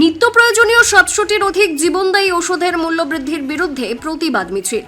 নিত্য প্রয়োজনীয় সাতশোটির অধিক জীবনদায়ী ওষুধের মূল্যবৃদ্ধির বিরুদ্ধে প্রতিবাদ মিছিল।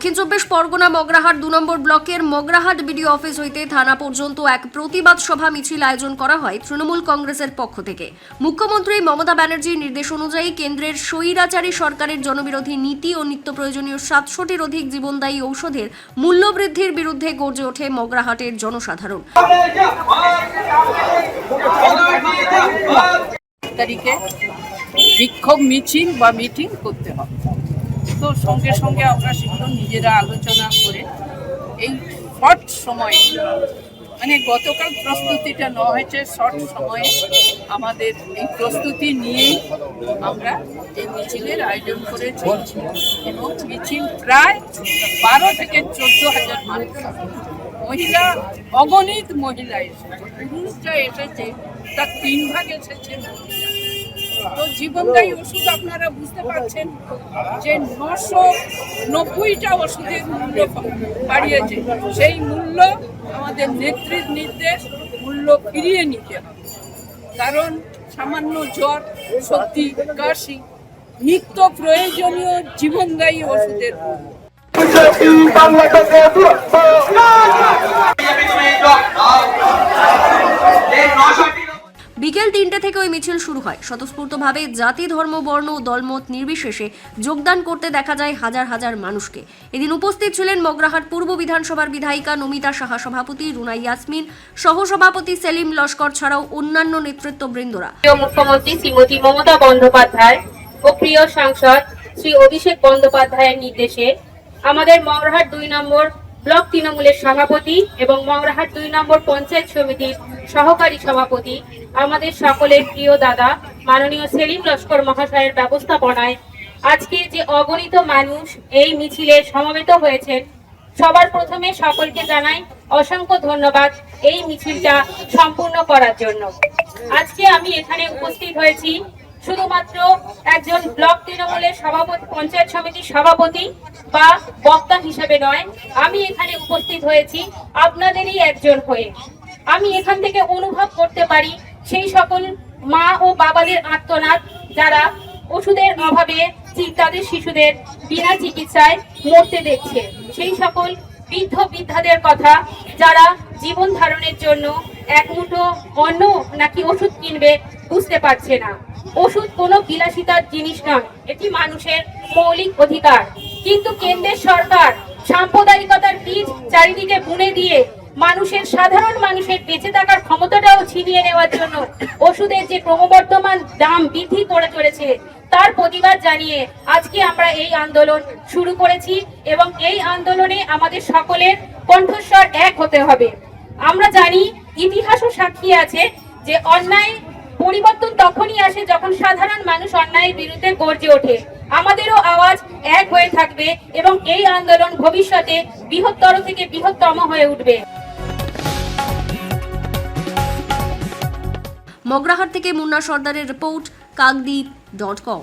দক্ষিণ চব্বিশ পরগনা মগরাহাট দু নম্বর ব্লকের মগরাহাট বিডিও অফিস হইতে থানা পর্যন্ত এক প্রতিবাদ সভা মিছিল আয়োজন করা হয় তৃণমূল কংগ্রেসের পক্ষ থেকে। মুখ্যমন্ত্রী মমতা ব্যানার্জির নির্দেশ অনুযায়ী কেন্দ্রের স্বৈরাচারী সরকারের জনবিরোধী নীতি ও নিত্য প্রয়োজনীয় সাতশোটির অধিক জীবনদায়ী ঔষধের মূল্য বৃদ্ধির বিরুদ্ধে গর্জে ওঠে মগরাহাটের জনসাধারণ। তারিখে বিক্ষোভ মিছিল বা মিটিং করতে হবে। তো সঙ্গে সঙ্গে আমরা সেগুলো নিজেরা আলোচনা করে এই শর্ট সময়ে মানে গতকাল প্রস্তুতিটা নেওয়া হয়েছে, শর্ট সময়ে আমাদের এই প্রস্তুতি নিয়েই আমরা এই মিছিলের আয়োজন করেছি এবং মিছিল প্রায় বারো থেকে চোদ্দ হাজার মানুষ। মহিলা, অগণিত মহিলা এসেছে। পুরুষরা এসেছে, তার তিন ভাগ এসেছে তো জীবনদায়ী ওষুধ আপনারা বুঝতে পারছেন যে নশো নব্বইটা ওষুধের মূল্য বাড়িয়েছে। সেই মূল্য আমাদের নেত্রীর নির্দেশ, মূল্য ফিরিয়ে নিতে হবে। কারণ সামান্য জ্বর সত্যি কাশি নিত্য প্রয়োজনীয় জীবনদায়ী ওষুধের মূল্য। তিনটে থেকে ওই মিছিল শুরু হয়। স্বতঃস্ফূর্তভাবে জাতি, ধর্ম, বর্ণ দলমত নির্বিশেষে যোগদান করতে দেখা যায় হাজার হাজার মানুষকে। এদিন উপস্থিত ছিলেন মগরাহাট পূর্ব বিধানসভার বিধায়িকা নমিতা সাহা সভাপতি রুনা ইয়াসমিন, সহসভাপতি সেলিম লস্কর ছাড়াও অন্যান্য নেতৃত্ববৃন্দরা। প্রিয় মুখ্যমন্ত্রী শ্রীমতী মমতা বন্দ্যোপাধ্যায় ও প্রিয় সাংসদ শ্রী অভিষেক বন্দ্যোপাধ্যায়ের নির্দেশে আমাদের মংরাহাট দুই নম্বর ব্লক তৃণমূলের সভাপতি এবং মংরাহাট দুই নম্বর পঞ্চায়েত সমিতির সহকারী সভাপতি, আমাদের সকলের প্রিয় দাদা, মাননীয় সেলিম লস্কর মহাশয়ের ব্যবস্থাপনায় আজকে যে অগণিত মানুষ এই মিছিলে সমবেত হয়েছেন, সবার প্রথমে সকলকে জানাই অসংখ্য ধন্যবাদ এই মিছিলটা সম্পূর্ণ করার জন্য। আজকে আমি এখানে উপস্থিত হয়েছি শুধুমাত্র একজন ব্লক তৃণমূলের সভাপতি, পঞ্চায়েত সমিতির সভাপতি বা বক্তা হিসেবে নয়, আমি এখানে উপস্থিত হয়েছি আপনাদেরই একজন হয়ে। আমি এখান থেকে অনুভব করতে পারি সেই সকল মা ও বাবাদের আত্মনাদ যারা ওষুধের অভাবে তাদের শিশুদের বিনা চিকিৎসায় মরতে দেখছে। সেই সকল বৃদ্ধ বৃদ্ধাদের কথা যারা জীবন ধারণের জন্য এক মুঠো অন্ন নাকি ওষুধ কিনবে বুঝতে পারছে না। ওষুধ কোনো বিলাসিতার জিনিস নয়, এটি মানুষের মৌলিক অধিকার। কিন্তু কেন্দ্রের সরকার সাম্প্রদায়িকতার বীজ চারিদিকে বুনে দিয়ে মানুষের, সাধারণ মানুষের বেঁচে থাকার ক্ষমতাটাও ছিনিয়ে নেওয়ার জন্য ওষুধের যে ক্রমবর্ধমান দাম বৃদ্ধি করে চলেছে, তার প্রতিবাদ জানিয়ে আজকে আমরা এই আন্দোলন শুরু করেছি এবং এই আন্দোলনে আমাদের সকলের কণ্ঠস্বর এক হতে হবে। আমরা জানি, ইতিহাসও সাক্ষী আছে যে অন্যায় পরিবর্তন তখনই আসে যখন সাধারণ মানুষ অন্যায়ের বিরুদ্ধে গর্জে ওঠে। আমাদেরও আওয়াজ এক হয়ে থাকবে এবং এই আন্দোলন ভবিষ্যতে বৃহত্তর থেকে বৃহত্তম হয়ে উঠবে। মগরাহাট থেকে মুন্না সর্দারের report, Kakdwip dot com.